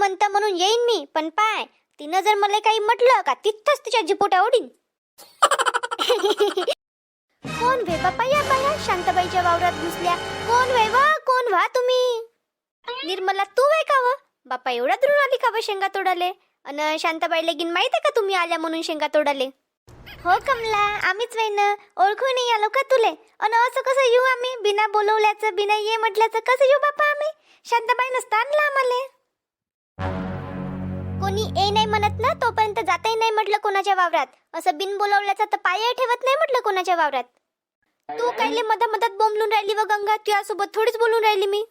म्हणता म्हणून येईन मी. पण पाय तिनं जर मला काही म्हटलं का तिथंच तिच्या जिपोट्या ओढीन. कोण वे बापा या बाया? शांताबाईच्या वावरात घुसल्या. कोण वे वा? कोण व्हा तुम्ही? निर्मला तू वे का व? बापा एवढा दुरून आली का व शेंगा तोडाले अन शांताबाई लगीन माहीत आहे का तुम्ही आल्या म्हणून शेंगा तोडाले हो कमला आम्हीच वय ना. ओळखून नाही आलो का तुले? अन असं कसं येऊ आम्ही? बिना बोलवल्याचं बिना ये म्हटल्याचं कसं येऊ बापा आम्ही? शांताबाई नसता आणला आम्हाला कोणी ए नाही म्हणत ना तोपर्यंत जाताही नाही म्हटलं कोणाच्या वावरात. असं बिन बोलवल्याचा तर पाय ठेवत नाही म्हटलं कोणाच्या वावरात. तू कायले मधा मधात बोंबलून राहिली व गंगा तुझ्यासोबत थोडीच बोलून राहिली मी?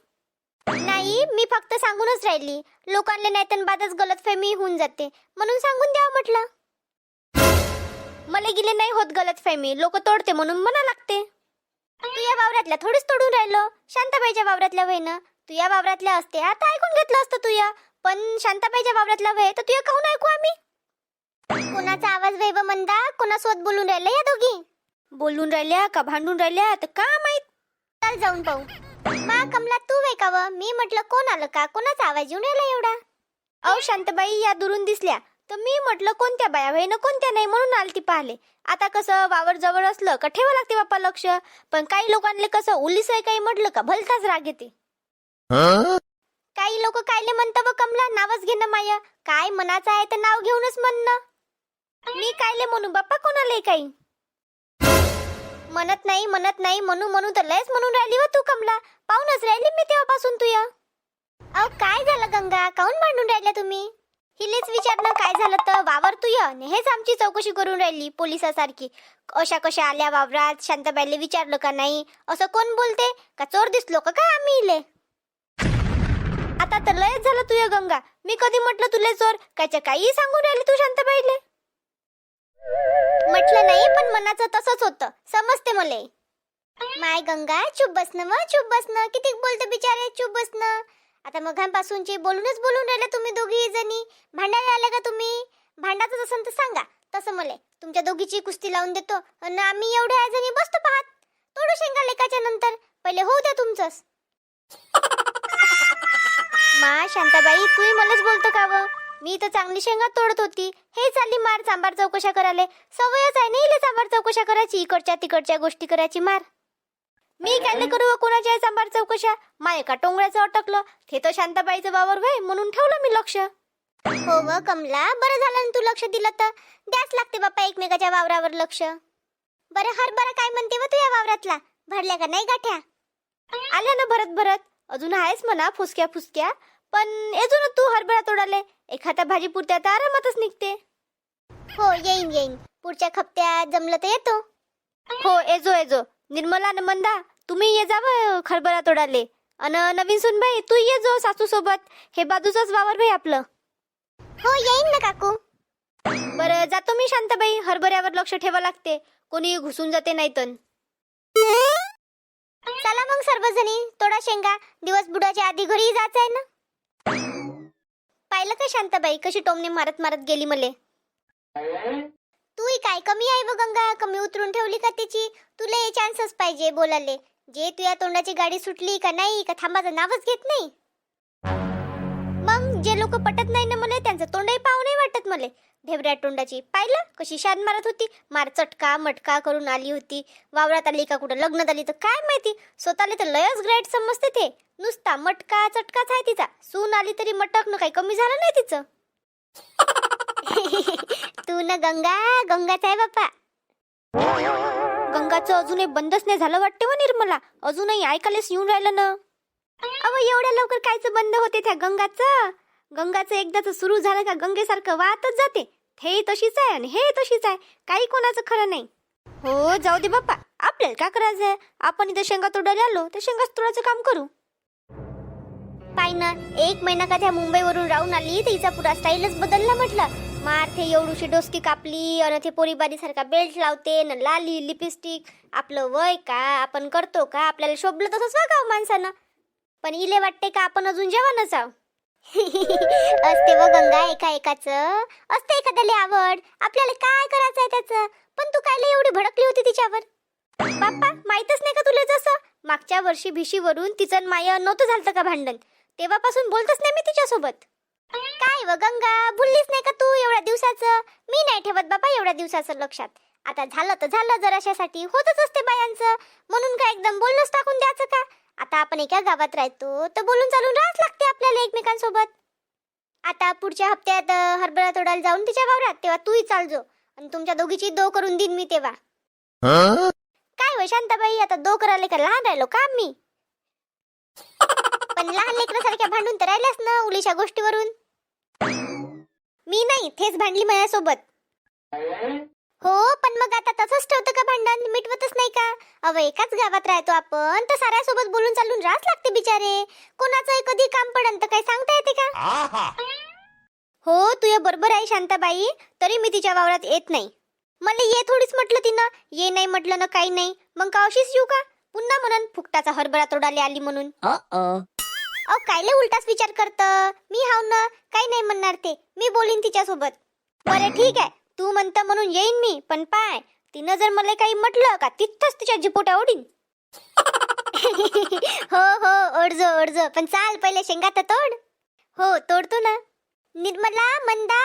नाही मी फक्त सांगूनच राहिली. लोकांना नाही तर बादच गलतफहमी होऊन जाते. म्हणून सांगून द्यावं म्हटलं. मला गेले नाही होत गलतफहमी. लोक तोडते म्हणून म्हणा लागते. तू या वावरातल्या थोडीच तोडून राहिलो. शांताबाईच्या वावरातल्या वहिनं. तू या वावरातल्या असते. आता ऐकून घेतलं असतं तू या. पण शांताबाईच्या वावरातला वय तर तुझ्या काहून ऐकू आम्ही? कोणाचा आवाज वैव मंदा कोणासोबत बोलून राहिल्या या दोघी? बोलून राहिल्या का भांडून राहिल्या? तर का माहीत? चल जाऊन पाहू. मा कमला तू वय मी म्हटलं कोण आलं का? कोणाचा आवाज येऊन राहिला एवढा? अहो शांताबाई या दुरून दिसल्या. तर मी म्हटलं कोणत्या बाया वय कोणत्या नाही म्हणून आलती पाहिले आता कसं वावर जवळ असलं का ठेवा लागते बाप्पा लक्ष? पण काही लोकांना कसं उलीस आहे काही म्हटलं का भलताच राग येते. लोक कायले म्हणतं व कमला? नावच घेणं माय. काय मनाचं आहे तर नाव घेऊनच म्हणणं. मी कायले म्हणू? बाप्पा कोणाला काही? म्हणत नाही म्हणत नाही म्हणू म्हणू तर लयच म्हणून राहिली व तू कमला. पाहूनच राहिली मी तेव्हापासून तू या. अहो काय झालं गंगा? काऊन मांडून राहिल्या तुम्ही? हिलेच विचारणं काय झालं तर? वावर तू या. हेच आमची चौकशी करून राहिली पोलिसासारखी. अशा कशा आल्या वावरात? शांताबाईले विचारलं का नाही? असं कोण बोलते? का चोर दिसलो का काय आम्ही इले? आता तर लयच झालं तुझ्या गंगा. मी कधी म्हटलं तुले चोर कायच्या काही सांगून राहिली तू शांताबाईले? म्हटलं नाही पण मनाचं तसंच होतं. समजते मले. माय गंगा चुप बसणं मग चुप बसणं. किती बोलते बिचारे चुप बसणं. आता मघांपासूनचे बोलूनच बोलून राहिले तुम्ही दोघी जणी. भांडायला आल्या का तुम्ही? भांडायचं असेल तर सांगा. तसं मले. तुमच्या दोघीची कुस्ती लावून देतो. आणि आम्ही एवढ्या जणी बसतो पाहत. तोडू शेंगा लेकाच्या नंतर. पहिले होऊ द्या तुमचंच. मा शांताबाई तूही मलाच बोलतो का व मी तर चांगली शेंगा तोडत होती. हे चालली मार चांबार चौकशा करायला. सवयच आहे नाही चांबार चौकशा करायची इकडच्या तिकडच्या गोष्टी करायची मार. मी काय करू कोणाच्या चांबार चौकशा? माय का टोंगळ्याचं अटकलं. ते तर शांताबाईचं वावर वय म्हणून ठेवलं मी लक्ष. हो व कमला बरं झालं ना तू लक्ष दिलं तर. द्यास लागते बाप्पा एकमेकाच्या वावरावर लक्ष. बरं हर बरं काय म्हणते व तुझ्या वावरातला? भरल्या का नाही गाठ्या? आल्या ना भरत भरत अजून आहेस म्हणा फुसक्या फुसक्या. पण अजून तू हरभरा तोडाले एखाद्या भाजी पुरत्या तर आरामातच निघते. हो येईन येईन. पुढच्या खप्त्यात जमलं तर येतो. हो येजो येजो. निर्मला न मंदा तुम्ही ये जावं खरभरा तोडाले अन नवीन सुनबाई तू ये जो सासू सोबत हे बाजूचंच वावर भाई आपलं. हो येईन ना काकू. बरं जातो मी शांताबाई. हरभऱ्यावर लक्ष ठेवा लागते. कोणी घुसून जाते नाही तर सर्वजणी? तोडा शेंगा. दिवस बुडाच्या आधी घरी जायचं आहे ना? पाहिलं का शांताबाई? कशी टोमने मारत मारत गेली मले. तू काय? कमी आहे व गंगा. कमी उतरून ठेवली का त्याची तुला हे चान्सच पाहिजे बोलाले जे तुझ्या तोंडाची गाडी सुटली का नाही का थांबाचं नावच घेत नाही? मग जे लोक पटत नाही ना मला त्यांचं तोंडही पाहू नाही वाटत मला. भेबऱ्या तोंडाची. पाहिलं? कशी शान मारत होती. मार चटका मटका करून आली होती. वावरात आली का कुठं? लग्नात आली तर काय माहिती? स्वतःला तर लयच ग्रेट समजते ते. नुसता मटका चटकाच आहे तिचा. सून आली तरी मटकनं काही कमी झालं नाही तिचं. तू ना गंगा गंगाच आहे बापा गंगाचं अजूनही बंदच नाही झालं वाटते व निर्मला. अजूनही ऐकायलाच येऊन राहिलं ना. अव एवढ्या लवकर कायचं बंद होते त्या गंगाचं? गंगाचं एकदाच सुरू झालं का गंगेसारखं वाहतच जाते. हे तशीच आहे आणि हे तशीच आहे. काही कोणाचं खरं नाही. हो जाऊ दे बाप्पा. आपल्याला काय करायचं आहे? आपण इथं शेंगा तोडायला आलो तर शेंगा तोडायचं काम करू. पाय ना एक महिना का त्या मुंबईवरून राहून आली तर हिचा पुरा स्टाईलच बदलला म्हटलं. मारथे एवढूशी डोसकी कापली आणि ते पोरीबारीसारखा बेल्ट लावते न लाली लिपस्टिक आपलं वय का आपण करतो का आपल्याला शोभलं तसंच वागावं माणसानं. पण इले वाटते का आपण अजून जेवणच आहो असते व गंगा एका एकाच असते एखाद्याला आवड आपल्याला काय करायचं आहे त्याचं? पण तू कायला एवढी भडकली होती तिच्यावर? बाप्पा माहीतच नाही का तुला जसं? मागच्या वर्षी भिशीवरून तिचं माय नव्हतं झालं का भांडण? तेव्हापासून बोलतच नाही मी तिच्यासोबत. काय व गंगा? भुललीस नाही का तू एवढ्या दिवसाचं? मी नाही ठेवत बाबा एवढ्या दिवसाचं लक्षात. आता झालं तर झालं जराशासाठी. होतच असते बायांचं. म्हणून काय एकदम बोलणंच टाकून द्यायचं का? आता आपण एका गावात राहतो तर बोलून चालून राहावंच लागते आपल्याला एकमेकांसोबत. आता पुढच्या हप्त्यात हरभरा तोडायला जाऊन तिच्या वावरात तेव्हा तूही चालजो आणि तुमच्या दोघीची दो करून देईन मी तेव्हा. काय हो शांताबाई आता दो करायला का लहान राहिलो का मी पण लहान लेकरासारख्या भांडून तर राहिल्यास ना उलीच्या गोष्टीवरून? मी नाही थेच भांडली माझ्यासोबत. हो पण मग आता तसंच ठेवतं का भांडण? मिटवतच नाही का? अव एकाच गावात राहतो आपण तर साऱ्यासोबत बोलून चालून राहाच लागते बिचारे. कोणाचं कधी काम पडन तर काही सांगता येते का? हो तुझ्या बरोबर आहे शांताबाई तरी मी तिच्या वावरात येत नाही. मला ये थोडीच म्हटलं तिनं. ये नाही म्हटलं ना काही नाही. मग का अशीच येऊ का? पुन्हा म्हणून फुकटाचा हरभरा तोडाले आली म्हणून. अहो कायले उलटाच विचार करत? मी हाव ना? काही नाही म्हणणार ते. मी बोलीन तिच्यासोबत. बरं ठीक आहे. तू म्हणतं म्हणून येईन मी पण पाय तिनं जर मला काही म्हटलं का तिथंच तिच्या जिपोटा ओढीन. हो हो ओढजो ओढजो पण चाल पहिले शेंगा तर तोड. हो तोडतो ना. निर्मला मंदा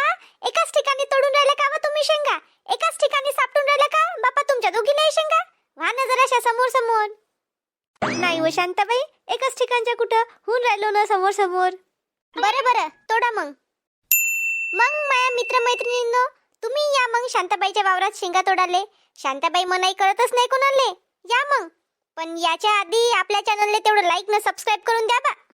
एकाच ठिकाणी तोडून राहिल्या का तुम्ही शेंगा? एकाच ठिकाणी सापटून राहिल्या का? बापा तुमच्या दोघी नाही शेंगा? व्हा ना जराशा समोर समोर नाही व शांताबाई एकाच ठिकाणच्या कुठं? होऊन राहिलो ना समोर समोर बरं बरं तोडा मग. मग माया मित्रमैत्रिणींनो तुम्ही या मग शांताबाईच्या वावरात शेंगा तोडाले. शांताबाई मनाई करतच नाही कोणाले. या मग. पण याच्या आधी आपल्या चॅनलले तेवढं लाईक न सबस्क्राईब करून द्या बा.